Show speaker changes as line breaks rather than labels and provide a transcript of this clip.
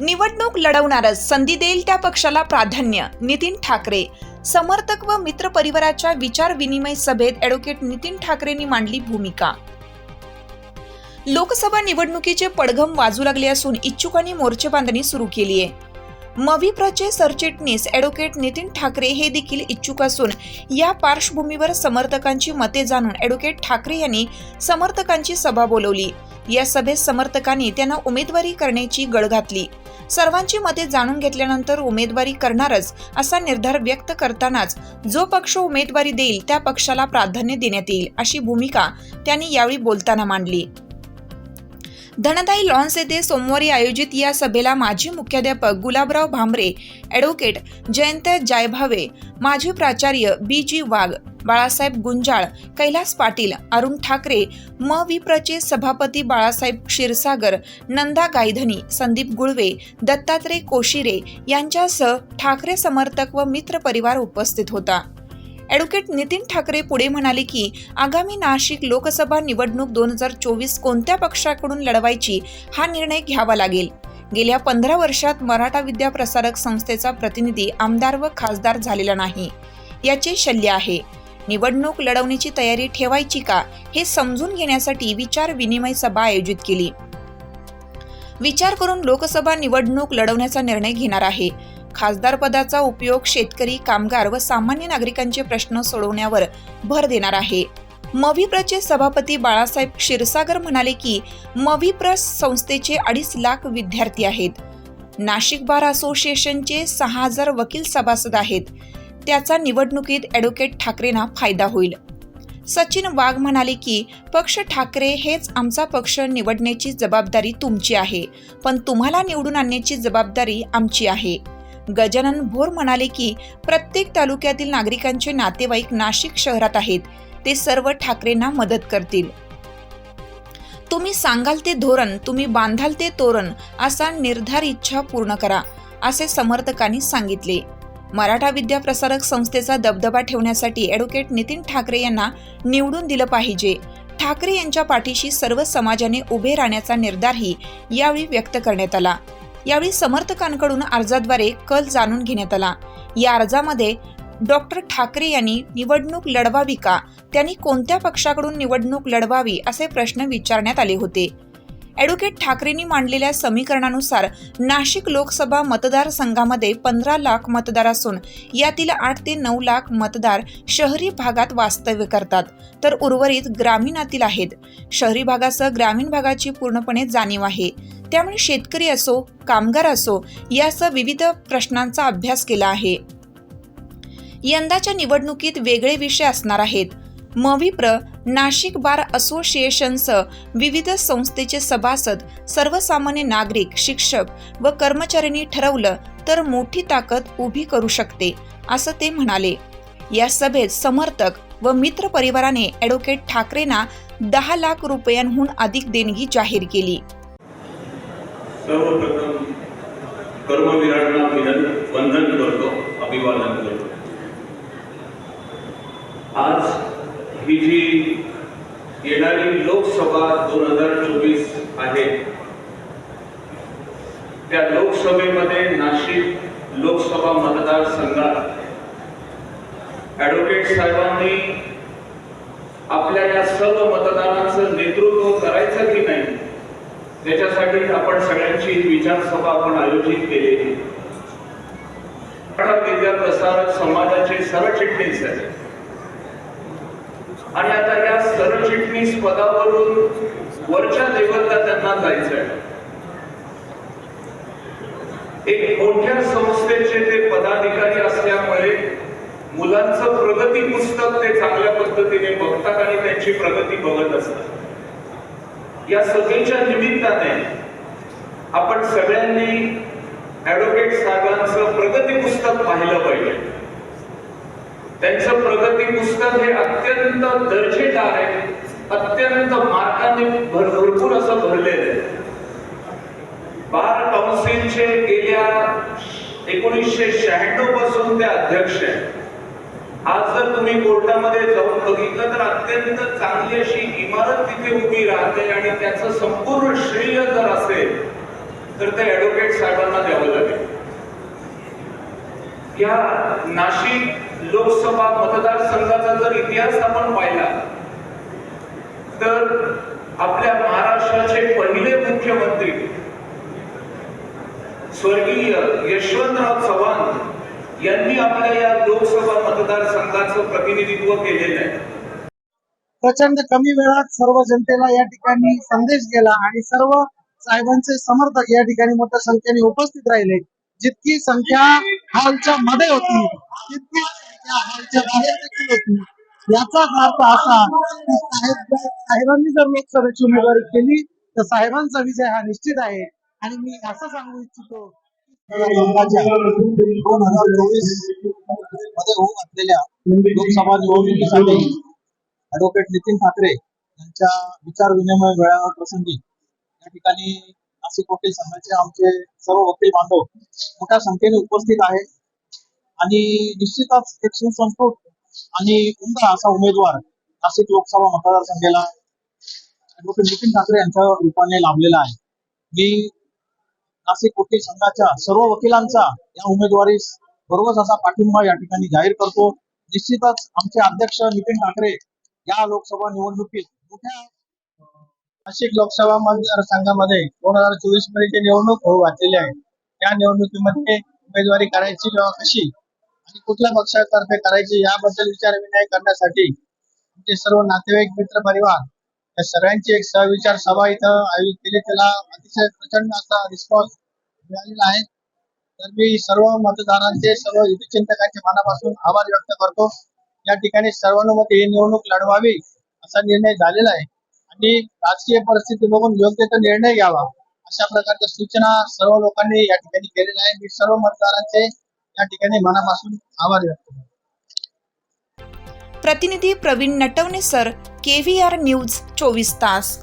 निवडणूक लढवणारच संधी देईल त्या पक्षाला प्राधान्य नितीन ठाकरे. समर्थक व मित्र परिवाराच्या विचार विनिमय सभेत ॲडव्होकेट नितीन ठाकरेंनी मांडली भूमिका. लोकसभा निवडणुकीचे पडघम वाजू लागले असून इच्छुकांनी मोर्चे बांधणी सुरू केली आहे. मविप्रचे सरचिटणीस ॲडव्होकेट नितीन ठाकरे हे देखील इच्छुक असून या पार्श्वभूमीवर समर्थकांची मते जाणून ॲडव्होकेट ठाकरे यांनी समर्थकांची सभा बोलवली. या सभेत समर्थकांनी त्यांना उमेदवारी करण्याची गळ घातली. सर्वांची मते जाणून घेतल्यानंतर उमेदवारी करणारच असा निर्धार व्यक्त करतानाच जो पक्ष उमेदवारी देईल त्या पक्षाला प्राधान्य देण्यात येईल अशी भूमिका त्यांनी यावेळी बोलताना मांडली. धनदाई लॉन्स येथे सोमवारी आयोजित या सभेला माजी मुख्याध्यापक गुलाबराव भांबरे ॲडव्होकेट जयंत जायभावे माजी प्राचार्य बी जी वाघ बाळासाहेब गुंजाळ कैलास पाटील अरुण ठाकरे म. विप्रचे सभापती बाळासाहेब क्षीरसागर नंदा गायधनी संदीप गुळवे दत्तात्रय कोशिरे यांच्यासह ठाकरे समर्थक व मित्र परिवार उपस्थित होता. ॲडव्होकेट नितीन ठाकरे पुढे म्हणाले की आगामी नाशिक लोकसभा निवडणूक दोन हजार चोवीस कोणत्या पक्षाकडून लढवायची हा निर्णय घ्यावा लागेल. गेल्या पंधरा वर्षात मराठा विद्या प्रसारक संस्थेचा प्रतिनिधी आमदार व खासदार झालेला नाही. याचे शल्य आहे. निवडणूक लढवण्याची तयारी ठेवायची का हे समजून घेण्यासाठी विचार विनिमय सभा आयोजित केली. विचार करून लोकसभा निवडणूक लढवण्याचा निर्णय घेणार आहे. खासदार पदाचा उपयोग शेतकरी कामगार व सामान्य नागरिकांचे प्रश्न सोडवण्यावर भर देणार आहे. मविप्रचे सभापती बाळासाहेब क्षीरसागर म्हणाले की मविप्र संस्थेचे अडीच लाख विद्यार्थी आहेत. नाशिक बार असोसिएशनचे सहा हजार वकील सभासद आहेत. त्याचा निवडणुकीत ॲडव्होकेट ठाकरेंना फायदा होईल. सचिन वाघ म्हणाले की पक्ष ठाकरे हेच आमचा पक्ष निवडण्याची जबाबदारी तुमची आहे पण तुम्हाला निवडून आणण्याची जबाबदारी आमची आहे. गजानन भोर म्हणाले की प्रत्येक तालुक्यातील नागरिकांचे नातेवाईक नाशिक शहरात आहेत ते सर्व ठाकरेंना मदत करतील. तुम्ही सांगाल ते धोरण तुम्ही बांधाल ते तोरण असा निर्धार इच्छा पूर्ण करा असे समर्थकांनी सांगितले. मराठा विद्या प्रसारक संस्थेचा दबदबा ठेवण्यासाठी ॲडव्होकेट नितीन ठाकरे यांना निवडून दिलं पाहिजे. ठाकरे यांच्या पाठीशी सर्व समाजाने उभे राहण्याचा निर्धारही यावेळी व्यक्त करण्यात आला. यावेळी समर्थकांकडून अर्जाद्वारे कल जाणून घेण्यात आला. या अर्जामध्ये डॉक्टर ठाकरे यांनी निवडणूक लढवावी का? त्यांनी कोणत्या पक्षाकडून निवडणूक लढवावी असे प्रश्न विचारण्यात आले होते. ॲडव्होकेट ठाकरेंनी मांडलेल्या समीकरणानुसार नाशिक लोकसभा मतदारसंघामध्ये पंधरा लाख मतदार असून यातील आठ ते नऊ लाख मतदार शहरी भागात वास्तव्य करतात. तर उर्वरित ग्रामीणातील आहेत. शहरी भागासह ग्रामीण भागाची पूर्णपणे जाणीव आहे. त्यामुळे शेतकरी असो कामगार असो यासह विविध प्रश्नांचा अभ्यास केला आहे. यंदाच्या निवडणुकीत वेगळे विषय असणार आहेत. मविप्र नाशिक बार असोसिएशनसह विविध संस्थेचे सभासद सर्वसामान्य नागरिक शिक्षक व कर्मचाऱ्यांनी ठरवलं तर मोठी ताकद उभी करू शकते असं ते म्हणाले. या सभेत समर्थक व मित्र परिवाराने ॲडव्होकेट ठाकरेंना दहा लाख रुपयांहून अधिक देणगी जाहीर केली.
सर्वप्रथम कर्मवीरांना वंदन करतो अभिवादन करतो. आज ही जी येणारी लोकसभा दोन हजार चोवीस आहे त्या लोकसभेमध्ये नाशिक लोकसभा मतदारसंघात ॲडव्होकेट साहेबांनी आपल्या या सर्व मतदारांचं नेतृत्व करायचं की नाही त्याच्यासाठी आपण सगळ्यांची विचारसभा आपण आयोजित केलेली. विद्या प्रसारक समाजाचे सरचिटणीस आहेत. आणि आता या सरचिटणीस पदावरून वरच्या लेवलला त्यांना जायचं आहे एक मोठ्या संस्थेचे ते पदाधिकारी असल्यामुळे मुलांचं प्रगती पुस्तक ते चांगल्या पद्धतीने बघतात आणि त्यांची प्रगती बघत असतात. या सभेच्या निमित्ताने आपण सगळ्यांनी ऍडव्होकेट साहेबांचं प्रगती पुस्तक पाहिलं पाहिजे. त्यांचं प्रगती पुस्तक हे अत्यंत दर्जेदार आहे. अत्यंत मार्काने भरपूर असं भरलेलं आहे. बार काउन्सिलचे गेल्या एकोणीसशे शहाण्णवपासून ते अध्यक्ष आहे आज जर तुम्ही कोर्टामध्ये जाऊन बघितलं तर अत्यंत चांगली अशी इमारत तिथे उभी राहते आणि त्याचं संपूर्ण श्रेय जर असेल तर ते ऍडव्होकेट साहेबांना द्यावं लागेल. या नाशिक लोकसभा मतदारसंघाचा जर इतिहास आपण पाहिला तर आपल्या महाराष्ट्राचे पहिले मुख्यमंत्री स्वर्गीय यशवंतराव चव्हाण यांनी आपल्या या लोकसभा मतदारसंघाचं प्रतिनिधित्व केलेलं आहे.
प्रचंड कमी वेळात सर्व जनतेला या ठिकाणी संदेश गेला आणि सर्व साहेबांचे समर्थक या ठिकाणी मोठ्या संख्येने उपस्थित राहिले. जितकी संख्या हॉलच्या मध्ये होती तितकी संख्या हॉलच्या बाहेर देखील होती याचाच अर्थ असा की साहेब साहेबांनी जर लोकसभेची उमेदवारी केली तर साहेबांचा विजय हा निश्चित आहे. आणि मी असं सांगू इच्छितो दोन हजार चोवीसमध्ये होऊ घातलेल्या लोकसभा निवडणुकीसाठी ऍडव्होकेट नितीन ठाकरे यांच्या विचार विनिमय मेळाव्या प्रसंगी या ठिकाणी नाशिक वकील संघाचे आमचे सर्व वकील बांधव मोठ्या संख्येने उपस्थित आहेत. आणि निश्चितच एक सुसंस्कृत आणि उमदा असा उमेदवार नाशिक लोकसभा मतदारसंघाला ऍडव्होकेट नितीन ठाकरे यांच्या रूपाने लाभलेला आहे. मी नाशिक वकील संघाच्या सर्व वकिलांचा या उमेदवारीस बरोबर असा पाठिंबा या ठिकाणी जाहीर करतो. निश्चितच आमचे अध्यक्ष नितीन ठाकरे या लोकसभा निवडणुकीत मोठ्या नाशिक लोकसभा मतदारसंघामध्ये दोन हजार चोवीसमध्ये जी निवडणूक होऊ घातलेली आहे. त्या निवडणुकीमध्ये उमेदवारी करायची किंवा कशी आणि कुठल्या पक्षातर्फे करायची याबद्दल विचारविनिमय करण्यासाठी आमचे सर्व नातेवाईक मित्र परिवार या सगळ्यांची एक सहविचार सभा इथं आयोजित केली. त्याला अतिशय प्रचंड असा रिस्पॉन्स मिळालेला आहे. तर मी सर्व मतदारांचे सर्व हितचिंतकांचे मनापासून आभार व्यक्त करतो. या ठिकाणी सर्वानुमते ही निवडणूक लढवावी असा निर्णय झालेला आहे. आणि राजकीय परिस्थिती बघून योग्य तो निर्णय घ्यावा अशा प्रकारच्या सूचना सर्व लोकांनी या ठिकाणी केलेल्या आहे मी सर्व मतदारांचे या ठिकाणी मनापासून आभार व्यक्त
प्रतिनिधी Pravin Natwane sir K R news चोवीस तास.